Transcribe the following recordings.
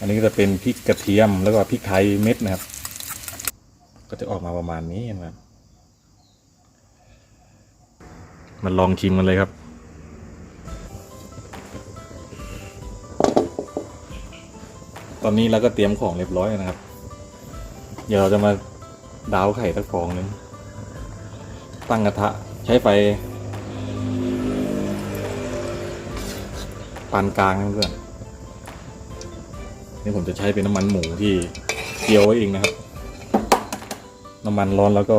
อันนี้ก็จะเป็นพริกกระเทียมแล้วก็พริกไทยเม็ดนะครับ ก็จะออกมาประมาณนี้นะครับมาลองชิมกันเลยครับ ตอนนี้เราก็เตรียมของเรียบร้อยนะครับ เดี๋ยวเราจะมาดาวไข่ตะฟองนึง ตั้งกระทะใช้ไฟปานกลางนะเพื่อน นี่ผมจะใช้เป็นน้ำมันหมูที่เจียวไว้เองนะครับ น้ำมันร้อนแล้วก็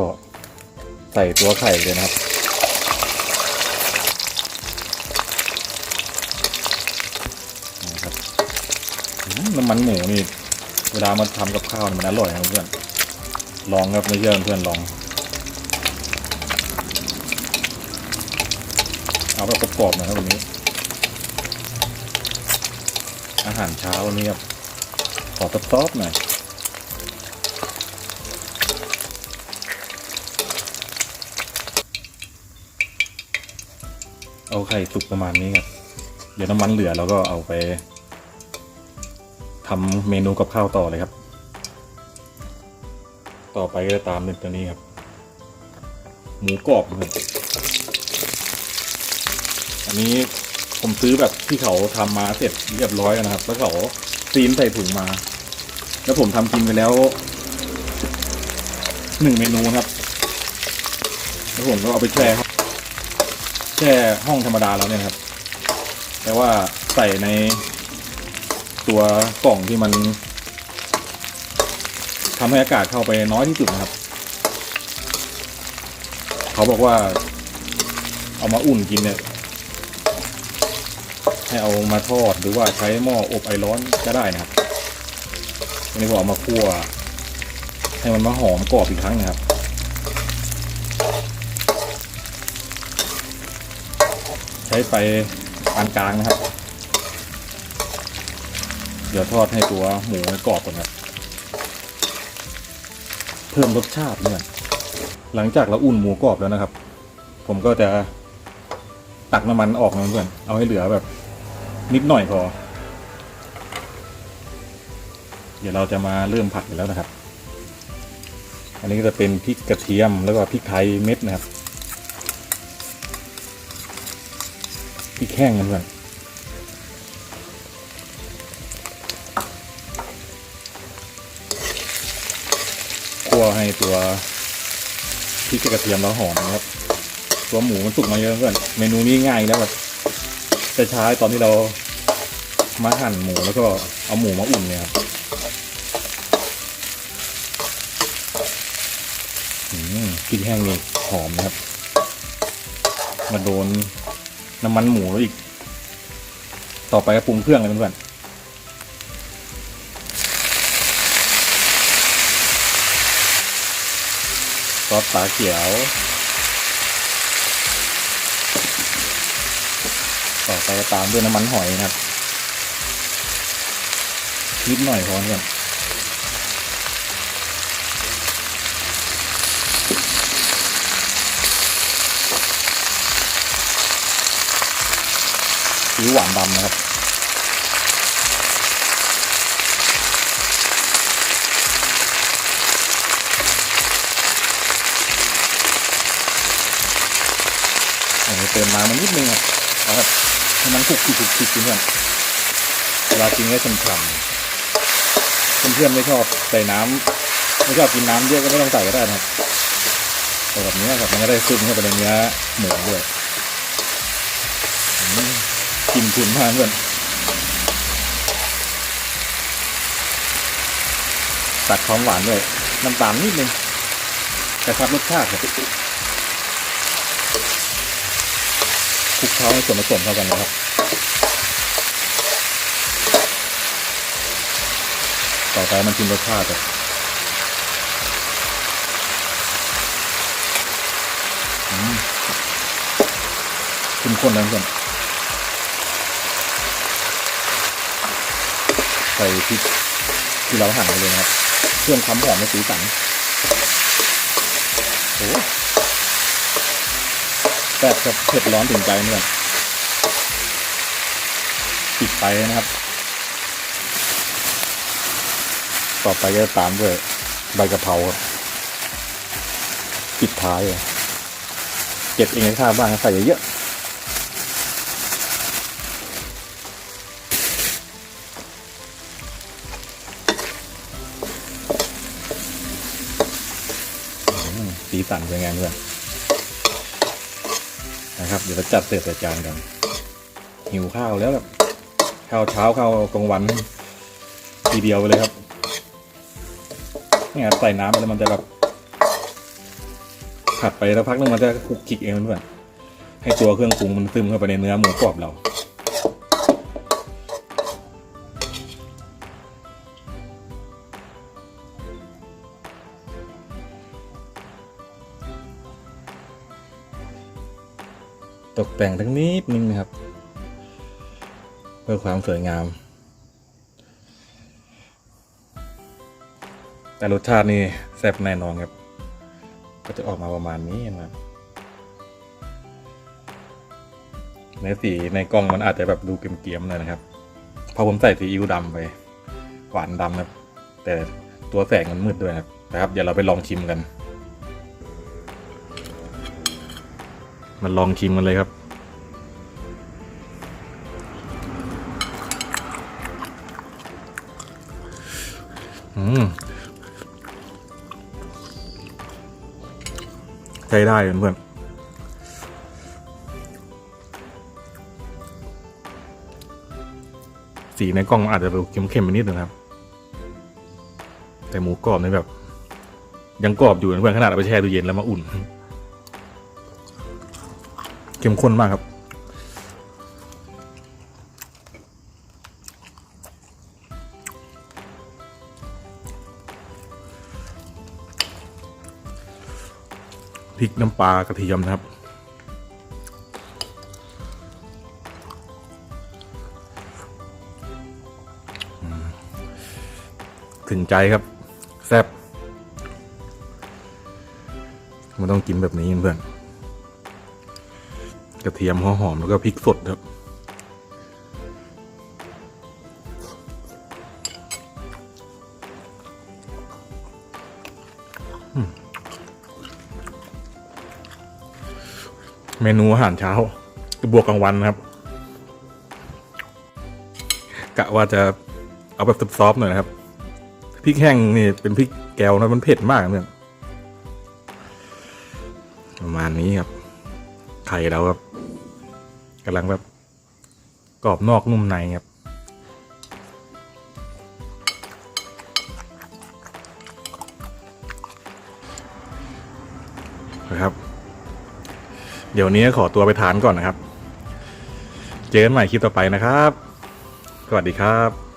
ใส่ตัวไข่เลยนะครับนะครับอืมน้ำมันหมูนี่เวลามาทำกับข้าวมันอร่อยนะเพื่อน ลองครับไม่เชื่อเพื่อนลอง เอาแบบกรอบๆนะครับวันนี้ อาหารเช้าวันนี้ครับ อซอฟๆหน่อยเอาไข่สุกประมาณนี้ครับ เดี๋ยวน้ำมันเหลือเราก็เอาไปทำเมนูกับข้าวต่อเลยครับ ต่อไปก็จะตามเป็นตัวนี้ครับ หมูกรอบครับอันนี้ผมซื้อแบบที่เขาทำมาเสร็จเรียบร้อยนะครับ แล้วเขา ซีนใส่ถุงมา แล้วผมทำกินไปแล้วหนึ่งเมนูครับ แล้วผมก็เอาไปแช่แช่ห้องธรรมดาแล้วเนี่ยครับ แต่ว่าใส่ในตัวกล่องที่มันทำให้อากาศเข้าไปน้อยที่สุดนะครับ เขาบอกว่า เอามาอุ่นกินเนี่ย ให้เอามาทอดหรือว่าใช้หม้ออบไอร้อนก็ได้นะครับอันนี้ผมเอามาคั่ว ให้มันมาหอมกรอบอีกครั้งนะครับใช้ไฟปานกลางนะครับ เดี๋ยวทอดให้ตัวหมูกรอบก่อนครับเพิ่มรสชาติเนี่ยหลังจากเราอุ่นหมูกรอบแล้วนะครับ ผมก็จะตักน้ำมันออกนะเพื่อนเอาให้เหลือแบบ นิดหน่อยพอ เดี๋ยวเราจะมาเริ่มผัดกันแล้วนะครับ อันนี้ก็จะเป็นพริกกระเทียมแล้วก็พริกไทยเม็ดนะครับพริกแห้งกันเพื่อนคั่วให้ตัวพริกกับกระเทียมแล้วหอมนะครับ ตัวหมูมันสุกมาเยอะเพื่อนเมนูนี้ง่ายแล้วแบบ จะใช้ตอนที่เรามาหั่นหมูแล้วก็เอาหมูมาอุ่นเนี่ยครับอืมพริกแห้งนี่หอมนะครับ มาโดนน้ำมันหมูแล้วอีก ต่อไปก็ปรุงเครื่องเลยเพื่อนๆซอสปลาเขียว ก็ตามด้วยน้ำมันหอยนะครับนิดหน่อยพอเพื่อนซีอิ๊วหวานดำนะครับเติมน้ำมานิดนึงอะเอาครับ มันคุกคลิกคุกคลิกเพื่อนเวลากินก็ฉ่ำๆเพื่อนๆไม่ชอบใส่น้ำไม่ชอบกินน้ำเยอะก็ไม่ต้องใส่ก็ได้นะครับแต่แบบนี้ครับมันก็ได้ซึมเข้าไปในเนื้อหมูด้วยกลิ่นฉุนมากเพื่อนตัดความหวานด้วยน้ำตาลนิดนึงกระชับรสชาติครับคลุกเคล้าให้ส่วนผสมเข้ากันนะครับ ต่อไปมันกินรสชาติแบบอืมเข้มข้นนะเพื่อนใส่พริกที่เราหั่นไปเลยนะครับเพื่อความหอมในสีสันโอ้แซ่บกับเผ็ดร้อนถึงใจเนี่ยปิดไปนะครับ ต่อไปก็ตามด้วยใบกะเพราครับปิดท้ายเลยเก็บเองในข้าวบ้างใส่เยอะสีสันเป็นไงเพื่อนนะครับ เดี๋ยวเราจัดเสิร์ฟใส่จานกัน หิวข้าวแล้วแบบข้าวเช้าข้าวกลางวัน ทีเดียวไปเลยครับ เนี่ยใส่น้ำไปแล้วมันจะแบบผัดไปแล้วพักนึงมันจะคลุกคลิกเองเพื่อนให้ตัวเครื่องปรุงมันซึมเข้าไปในเนื้อหมูกรอบเราตกแต่งทั้งนิดนึงนะครับ เพื่อความสวยงาม แต่รสชาตินี่แซ่บแน่นอนครับ ก็จะออกมาประมาณนี้นะครับในสีในกล้องมันอาจจะแบบดูเกรียมๆหน่อยนะครับพราะผมใส่ซีอิ๊วดำไป หวานดำครับ แต่ตัวแสงมันมืดด้วยนะครับนะครับเดี๋ยวเราไปลองชิมกัน มันลองชิมกันเลยครับ ใช้ได้เพื่อนๆสีในกล้องอาจจะดูเข้มๆไปนิดนึงครับ แต่หมูกรอบนี่แบบ ยังกรอบอยู่เพื่อนขนาดเอาไปแช่ตู้เย็นแล้วมาอุ่น เข้มข้นมากครับ พริกน้ำปลากระเทียมนะครับ ถึงใจครับ แซ่บมันต้องกินแบบนี้เพื่อนกระเทียมหัวหอมแล้วก็พริกสดครับ เมนูอาหารเช้า บวกกลางวันนะครับ กะว่าจะเอาแบบซอฟๆหน่อยนะครับพริกแห้งนี่เป็นพริกแกวนะมันเผ็ดมากเนี่ยประมาณนี้ครับ ไข่เราครับกำลังแบบกรอบนอกนุ่มในครับนะครับ เดี๋ยวนี้ขอตัวไปทานก่อนนะครับ เจอกันใหม่คลิปต่อไปนะครับ สวัสดีครับ